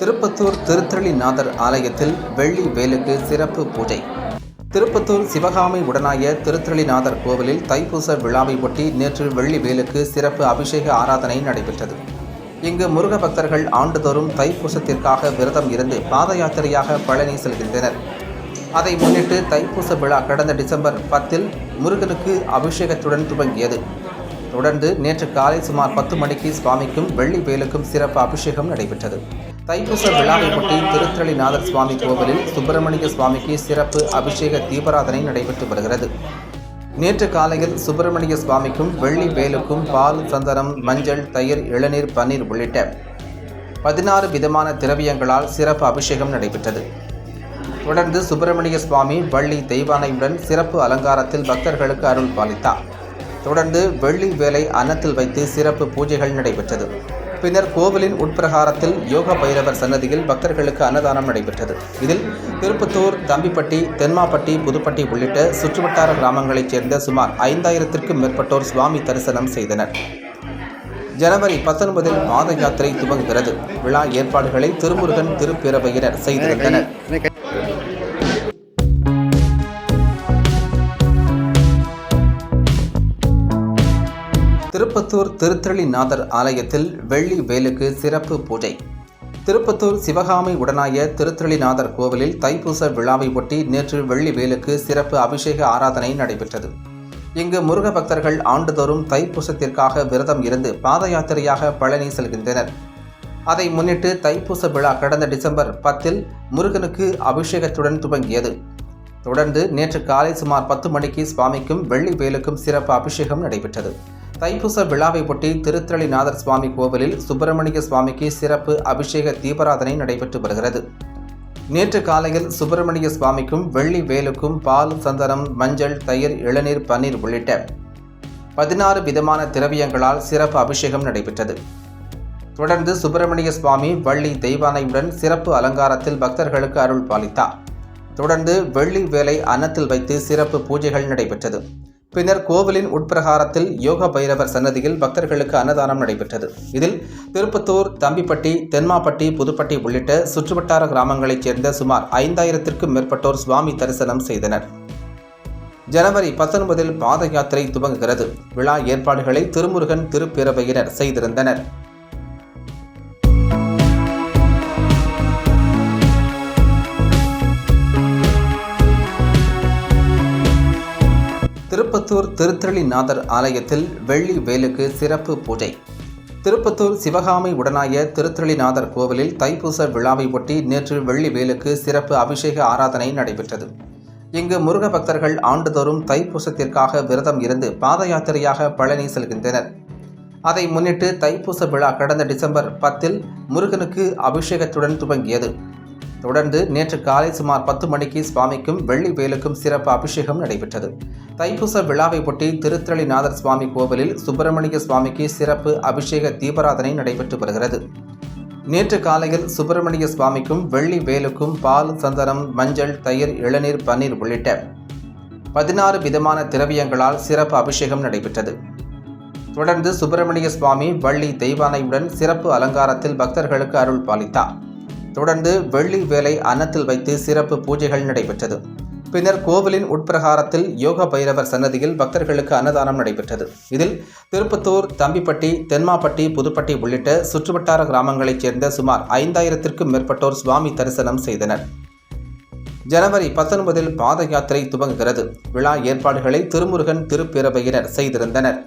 திருப்பத்தூர் திருத்தளிநாதர் ஆலயத்தில் வெள்ளி வேலுக்கு சிறப்பு பூஜை. திருப்பத்தூர் சிவகாமி உடனாய திருத்தளிநாதர் கோவிலில் தைப்பூச விழாவை ஒட்டி நேற்று வெள்ளி வேலுக்கு சிறப்பு அபிஷேக ஆராதனை நடைபெற்றது. இங்கு முருக பக்தர்கள் ஆண்டுதோறும் தைப்பூசத்திற்காக விரதம் இருந்து பாத யாத்திரையாக பழனி செல்கின்றனர். அதை முன்னிட்டு தைப்பூச விழா கடந்த டிசம்பர் பத்தில் முருகனுக்கு அபிஷேகத்துடன் துவங்கியது. தொடர்ந்து நேற்று காலை சுமார் பத்து மணிக்கு சுவாமிக்கும் வெள்ளி வேலுக்கும் சிறப்பு அபிஷேகம் நடைபெற்றது. தைப்பூச விழாவையொட்டி திருத்தளிநாதர் சுவாமி கோவிலில் சுப்பிரமணிய சுவாமிக்கு சிறப்பு அபிஷேக தீபராதனை நடைபெற்று வருகிறது. நேற்று காலையில் சுப்பிரமணிய சுவாமிக்கும் வெள்ளி வேலுக்கும் பால் சந்தனம் மஞ்சள் தயிர் இளநீர் பன்னீர் உள்ளிட்ட பதினாறு விதமான திரவியங்களால் சிறப்பு அபிஷேகம் நடைபெற்றது. தொடர்ந்து சுப்பிரமணிய சுவாமி வள்ளி தெய்வானையுடன் சிறப்பு அலங்காரத்தில் பக்தர்களுக்கு அருள் பாலித்தார். தொடர்ந்து வெள்ளி வேலை அன்னத்தில் வைத்து சிறப்பு பூஜைகள் நடைபெற்றது. பின்னர் கோவிலின் உட்பிரகாரத்தில் யோக பைரவர் சன்னதியில் பக்தர்களுக்கு அன்னதானம் நடைபெற்றது. இதில் திருப்பத்தூர் தம்பிப்பட்டி தென்மாப்பட்டி புதுப்பட்டி உள்ளிட்ட சுற்றுவட்டார கிராமங்களைச் சேர்ந்த சுமார் ஐந்தாயிரத்திற்கும் மேற்பட்டோர் சுவாமி தரிசனம் செய்தனர். ஜனவரி பத்தொன்பதில் மாத யாத்திரை துவங்குகிறது. விழா ஏற்பாடுகளை திருமுருகன் திருப்பேரவையினர் செய்திருந்தனர். திருப்பத்தூர் திருத்தளிநாதர் ஆலயத்தில் வெள்ளி வேலுக்கு சிறப்பு பூஜை. திருப்பத்தூர் சிவகாமி உடனாய திருத்தளிநாதர் கோவிலில் தைப்பூச விழாவை ஒட்டி நேற்று வெள்ளி வேலுக்கு சிறப்பு அபிஷேக ஆராதனை நடைபெற்றது. இங்கு முருக பக்தர்கள் ஆண்டுதோறும் தைப்பூசத்திற்காக விரதம் இருந்து பாத யாத்திரையாக பழனி செல்கின்றனர். அதை முன்னிட்டு தைப்பூச விழா கடந்த டிசம்பர் பத்தில் முருகனுக்கு அபிஷேகத்துடன் துவங்கியது. தொடர்ந்து நேற்று காலை சுமார் பத்து மணிக்கு சுவாமிக்கும் வெள்ளி வேலுக்கும் சிறப்பு அபிஷேகம் நடைபெற்றது. தைப்பூச விழாவை ஒட்டி திருத்தளிநாதர் சுவாமி கோவிலில் சுப்பிரமணிய சுவாமிக்கு சிறப்பு அபிஷேக தீபராதனை நடைபெற்று வருகிறது. நேற்று காலையில் சுப்பிரமணிய சுவாமிக்கும் வெள்ளி வேலுக்கும் பால் சந்தனம் மஞ்சள் தயிர் இளநீர் பன்னீர் உள்ளிட்ட பதினாறு விதமான திரவியங்களால் சிறப்பு அபிஷேகம் நடைபெற்றது. தொடர்ந்து சுப்பிரமணிய சுவாமி வள்ளி தெய்வானையுடன் சிறப்பு அலங்காரத்தில் பக்தர்களுக்கு அருள் பாலித்தார். தொடர்ந்து வெள்ளி வேலை அன்னத்தில் வைத்து சிறப்பு பூஜைகள் நடைபெற்றது. பின்னர் கோவிலின் உட்பிரகாரத்தில் யோக பைரவர் சன்னதியில் பக்தர்களுக்கு அன்னதானம் நடைபெற்றது. இதில் திருப்பத்தூர் தம்பிப்பட்டி தென்மாப்பட்டி புதுப்பட்டி உள்ளிட்ட சுற்றுவட்டார கிராமங்களைச் சேர்ந்த சுமார் ஐந்தாயிரத்திற்கும் மேற்பட்டோர் சுவாமி தரிசனம் செய்தனர். ஜனவரி பத்தொன்பதில் பாத யாத்திரை துவங்குகிறது. விழா ஏற்பாடுகளை திருமுருகன் திருப்பேரவையினர் செய்திருந்தனர். திருப்பத்தூர் திருத்தளிநாதர் ஆலயத்தில் வெள்ளி வேலுக்கு சிறப்பு பூஜை. திருப்பத்தூர் சிவகாமி உடனாய திருத்தளிநாதர் கோவிலில் தைப்பூச விழாவை ஒட்டி நேற்று வெள்ளி வேலுக்கு சிறப்பு அபிஷேக ஆராதனை நடைபெற்றது. இங்கு முருக பக்தர்கள் ஆண்டுதோறும் தைப்பூசத்திற்காக விரதம் இருந்து பாத யாத்திரையாக பழனி செல்கின்றனர். அதை முன்னிட்டு தைப்பூச விழா கடந்த டிசம்பர் பத்தில் முருகனுக்கு அபிஷேகத்துடன் துவங்கியது. தொடர்ந்து நேற்று காலை சுமார் பத்து மணிக்கு சுவாமிக்கும் வெள்ளி வேலுக்கும் சிறப்பு அபிஷேகம் நடைபெற்றது. தைப்பூச விழாவை ஒட்டி திருத்தளிநாதர் சுவாமி கோவிலில் சுப்பிரமணிய சுவாமிக்கு சிறப்பு அபிஷேக தீபராதனை நடைபெற்று வருகிறது. நேற்று காலையில் சுப்பிரமணிய சுவாமிக்கும் வெள்ளி வேலுக்கும் பால் சந்தனம் மஞ்சள் தயிர் இளநீர் பன்னீர் உள்ளிட்ட பதினாறு விதமான திரவியங்களால் சிறப்பு அபிஷேகம் நடைபெற்றது. தொடர்ந்து சுப்பிரமணிய சுவாமி வள்ளி தெய்வானையுடன் சிறப்பு அலங்காரத்தில் பக்தர்களுக்கு அருள் பாலித்தார். தொடர்ந்து வெள்ளி வேலை அன்னத்தில் வைத்து சிறப்பு பூஜைகள் நடைபெற்றது. பின்னர் கோவிலின் உட்பிரகாரத்தில் யோக பைரவர் சன்னதியில் பக்தர்களுக்கு அன்னதானம் நடைபெற்றது. இதில் திருப்பத்தூர் தம்பிப்பட்டி தென்மாப்பட்டி புதுப்பட்டி உள்ளிட்ட சுற்றுவட்டார கிராமங்களைச் சேர்ந்த சுமார் ஐந்தாயிரத்திற்கும் மேற்பட்டோர் சுவாமி தரிசனம் செய்தனர். ஜனவரி பத்தொன்பதில் பாத யாத்திரை துவங்குகிறது. விழா ஏற்பாடுகளை திருமுருகன் திருப்பேரவையினர் செய்திருந்தனர்.